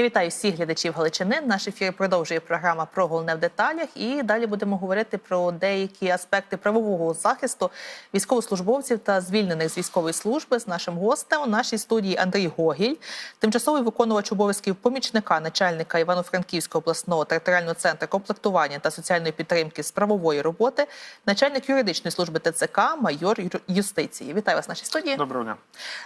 Я вітаю всіх глядачів Галичини. Наш ефір продовжує програма про головне в деталях. І далі будемо говорити про деякі аспекти правового захисту військовослужбовців та звільнених з військової служби з нашим гостем у нашій студії Андрій Гогіль, тимчасовий виконувач обов'язків помічника начальника Івано-Франківського обласного територіального центру комплектування та соціальної підтримки з правової роботи, начальник юридичної служби ТЦК, майор юстиції. Вітаю вас в нашій студії. Доброго дня.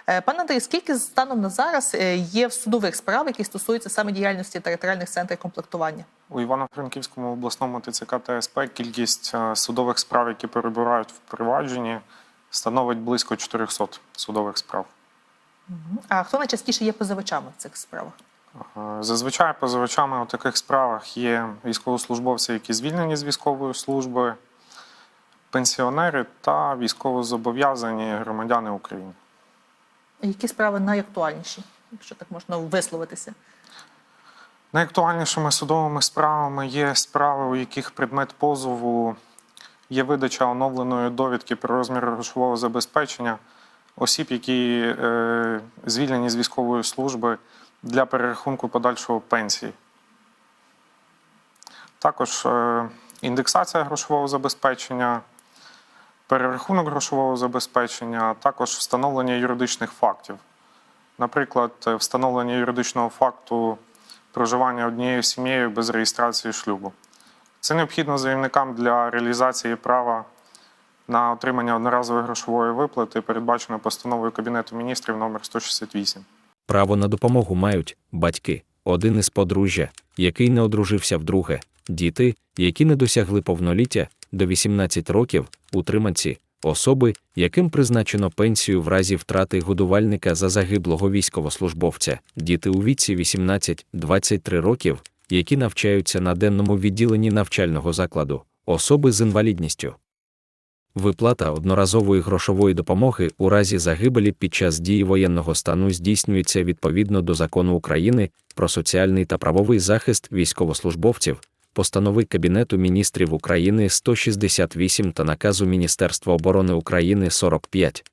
Е, Пане Андрій, скільки станом на зараз е, є в судових справ, які стосуються саме діяльності територіальних центрів комплектування? У Івано-Франківському обласному ТЦК та СП кількість е, судових справ, які перебувають в провадженні, становить близько 400 судових справ. А хто найчастіше є позивачами в цих справах? Е, Зазвичай позивачами у таких справах є військовослужбовці, які звільнені з військової служби, пенсіонери та військовозобов'язані громадяни України. Які справи найактуальніші, якщо так можна висловитися? Найактуальнішими судовими справами є справи, у яких предмет позову є видача оновленої довідки про розмір грошового забезпечення осіб, які е, звільнені з військової служби для перерахунку подальшого пенсії. Також е, індексація грошового забезпечення, перерахунок грошового забезпечення, а також встановлення юридичних фактів. Наприклад, е, встановлення юридичного факту проживання однією сім'єю без реєстрації шлюбу. Це необхідно заявникам для реалізації права на отримання одноразової грошової виплати, передбачено постановою Кабінету міністрів номер 168. Право на допомогу мають батьки, один із подружжя, який не одружився вдруге, діти, які не досягли повноліття до 18 років, утриманці, особи, яким призначено пенсію в разі втрати годувальника за загиблого військовослужбовця, діти у віці 18-23 років, які навчаються на денному відділенні навчального закладу, особи з інвалідністю. Виплата одноразової грошової допомоги у разі загибелі під час дії воєнного стану здійснюється відповідно до закону України про соціальний та правовий захист військовослужбовців, постанови Кабінету міністрів України 168 та наказу Міністерства оборони України 45.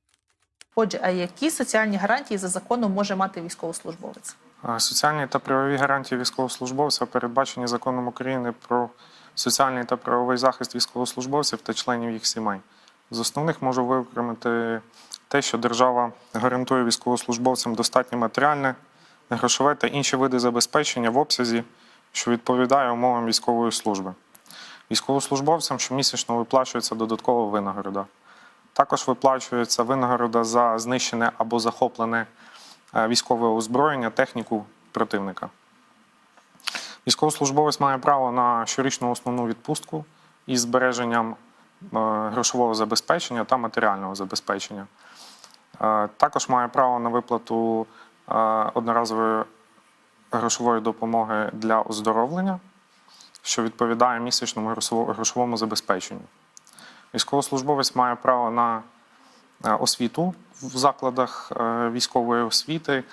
Отже, а які соціальні гарантії за законом може мати військовослужбовець? Соціальні та правові гарантії військовослужбовця передбачені законом України про соціальний та правовий захист військовослужбовців та членів їх сімей. З основних можу виокремити те, що держава гарантує військовослужбовцям достатнє матеріальне, грошове та інші види забезпечення в обсязі, що відповідає умовам військової служби. Військовослужбовцям щомісячно виплачується додаткова винагорода. Також виплачується винагорода за знищене або захоплене е, військове озброєння, техніку противника. Військовослужбовець має право на щорічну основну відпустку із збереженням е, грошового забезпечення та матеріального забезпечення. Е, Також має право на виплату одноразової грошової допомоги для оздоровлення, що відповідає місячному грошовому забезпеченню. Військовослужбовець має право на е, освіту в закладах е, військової освіти,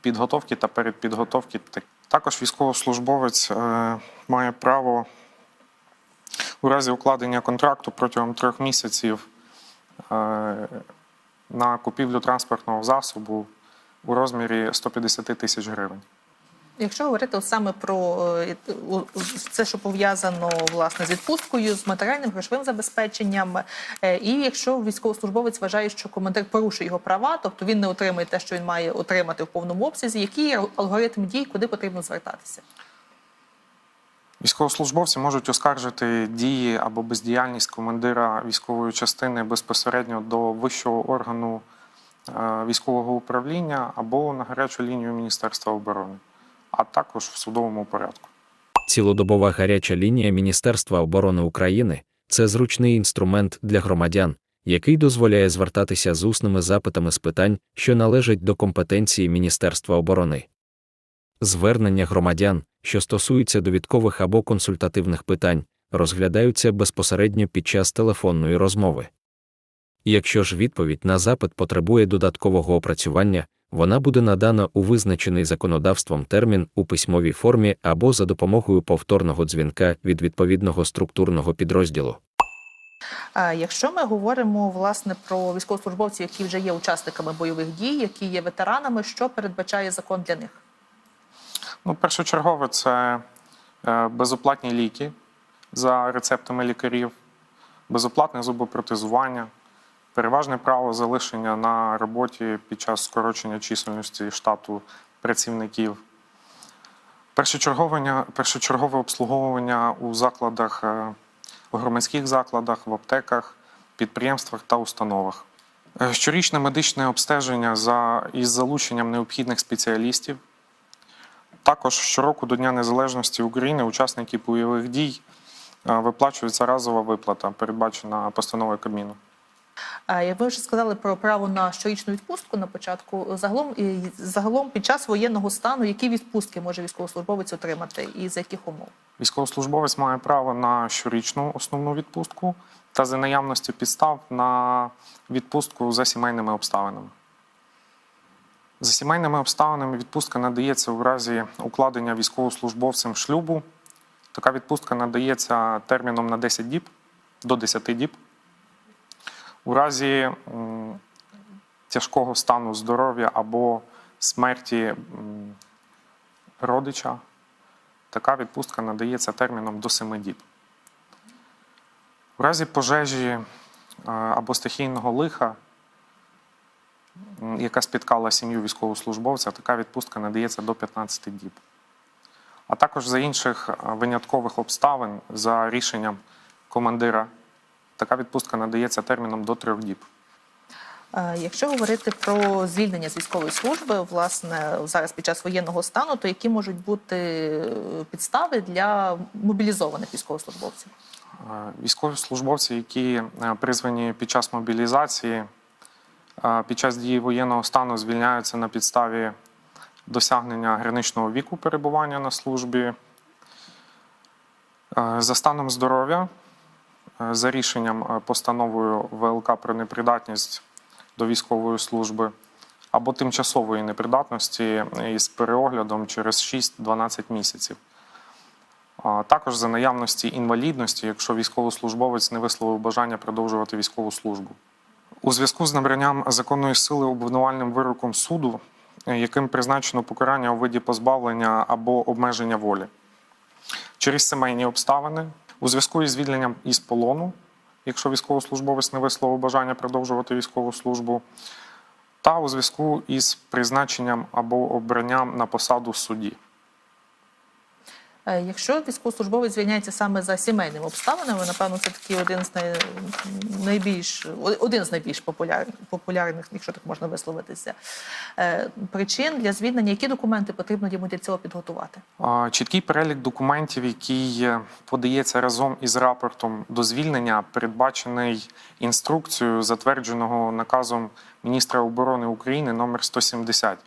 підготовки та передпідготовки. Також військовослужбовець е, має право у разі укладення контракту протягом трьох місяців на купівлю транспортного засобу у розмірі 150 тисяч гривень. Якщо говорити саме про е, це, що пов'язано власне з відпусткою, з матеріальним грошовим забезпеченням, е, і якщо військовослужбовець вважає, що командир порушує його права, тобто він не отримує те, що він має отримати в повному обсязі, який алгоритм дій, куди потрібно звертатися? Військовослужбовці можуть оскаржити дії або бездіяльність командира військової частини безпосередньо до вищого органу військового управління або на гарячу лінію Міністерства оборони, а також в судовому порядку. Цілодобова гаряча лінія Міністерства оборони України це зручний інструмент для громадян, який дозволяє звертатися з усними запитами з питань, що належать до компетенції Міністерства оборони. Звернення громадян, що стосуються довідкових або консультативних питань, розглядаються безпосередньо під час телефонної розмови. Якщо ж відповідь на запит потребує додаткового опрацювання, вона буде надана у визначений законодавством термін у письмовій формі або за допомогою повторного дзвінка від відповідного структурного підрозділу. Якщо ми говоримо власне про військовослужбовців, які вже є учасниками бойових дій, які є ветеранами, що передбачає закон для них? Ну, першочергове це е, безоплатні ліки за рецептами лікарів, безоплатне зубопротезування, переважне право залишення на роботі під час скорочення чисельності штату працівників, першочергове, першочергове обслуговування у закладах, е, у громадських закладах, в аптеках, підприємствах та установах. Е, Щорічне медичне обстеження за, із залученням необхідних спеціалістів. Також щороку до Дня Незалежності України учасники бойових дій е, виплачується разова виплата, передбачена постановою Кабміну. Ви вже сказали про право на щорічну відпустку на початку, загалом і загалом під час воєнного стану, які відпустки може військовослужбовець отримати і за яких умов? Військовослужбовець має право на щорічну основну відпустку та за наявності підстав на відпустку за сімейними обставинами. За сімейними обставинами відпустка надається у разі укладення військовослужбовцем шлюбу. Така відпустка надається терміном на 10 діб до 10 діб. У разі тяжкого стану здоров'я або смерті родича така відпустка надається терміном до 7 діб. У разі пожежі е, або стихійного лиха, яка спіткала сім'ю військовослужбовця, така відпустка надається до 15 діб. А також за інших е, виняткових обставин за рішенням командира, така відпустка надається терміном до 3 діб. Е, Якщо говорити про звільнення з військової служби, власне, зараз під час воєнного стану, то які можуть бути е, підстави для мобілізованих військовослужбовців? Е, Військовослужбовці, які призвані під час мобілізації, під час дії воєнного стану звільняються на підставі досягнення граничного віку перебування на службі. За станом здоров'я, за рішенням е, постановою ВЛК про непридатність до військової служби або тимчасової непридатності із переоглядом через 6-12 місяців. Також за наявності інвалідності, якщо військовослужбовець не висловив бажання продовжувати військову службу. У зв'язку з набранням законної сили обвинувальним вироком суду, е, яким призначено покарання у виді позбавлення або обмеження волі. Через сімейні обставини, у зв'язку із звільненням із полону, якщо військовослужбовець не висловив бажання продовжувати військову службу, та у зв'язку із призначенням або обранням на посаду судді. Е, Якщо військовослужбовець звільняється саме за сімейними обставинами, напевно, це такий один з най... найбільш один з найбільш популярних, популярних, якщо так можна висловитися, е, причин для звільнення. Які документи потрібно йому для цього підготувати? Чіткий перелік документів, який е, подається разом із рапортом до звільнення, передбачений інструкцією, затвердженого наказом міністра оборони України номер 170.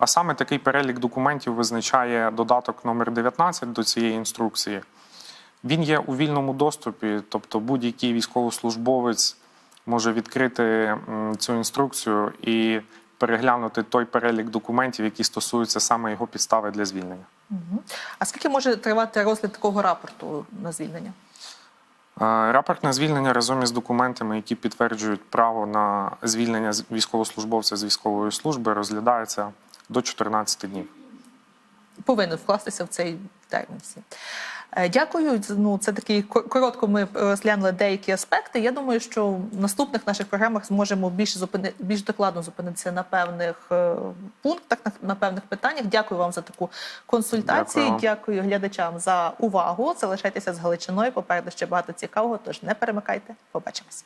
А саме такий перелік документів визначає додаток номер 19 до цієї інструкції. Він є у вільному доступі, тобто будь-який військовослужбовець може відкрити цю інструкцію і переглянути той перелік документів, які стосуються саме його підстави для звільнення. А скільки може тривати розгляд такого рапорту на звільнення? Е, Рапорт на звільнення разом із документами, які підтверджують право на звільнення військовослужбовця з військової служби, розглядається до 14 днів. повинен вкластися в цей термін. всі. Е, Дякую. Ну, це такий коротко. Ми розглянули деякі аспекти. Я думаю, що в наступних наших програмах зможемо більш зупини більш докладно зупинитися на певних е, пунктах, на, на певних питаннях. Дякую вам за таку консультацію. Дякую. Дякую глядачам за увагу. Залишайтеся з Галичиною. Попереду ще багато цікавого. Тож не перемикайте. Побачимось.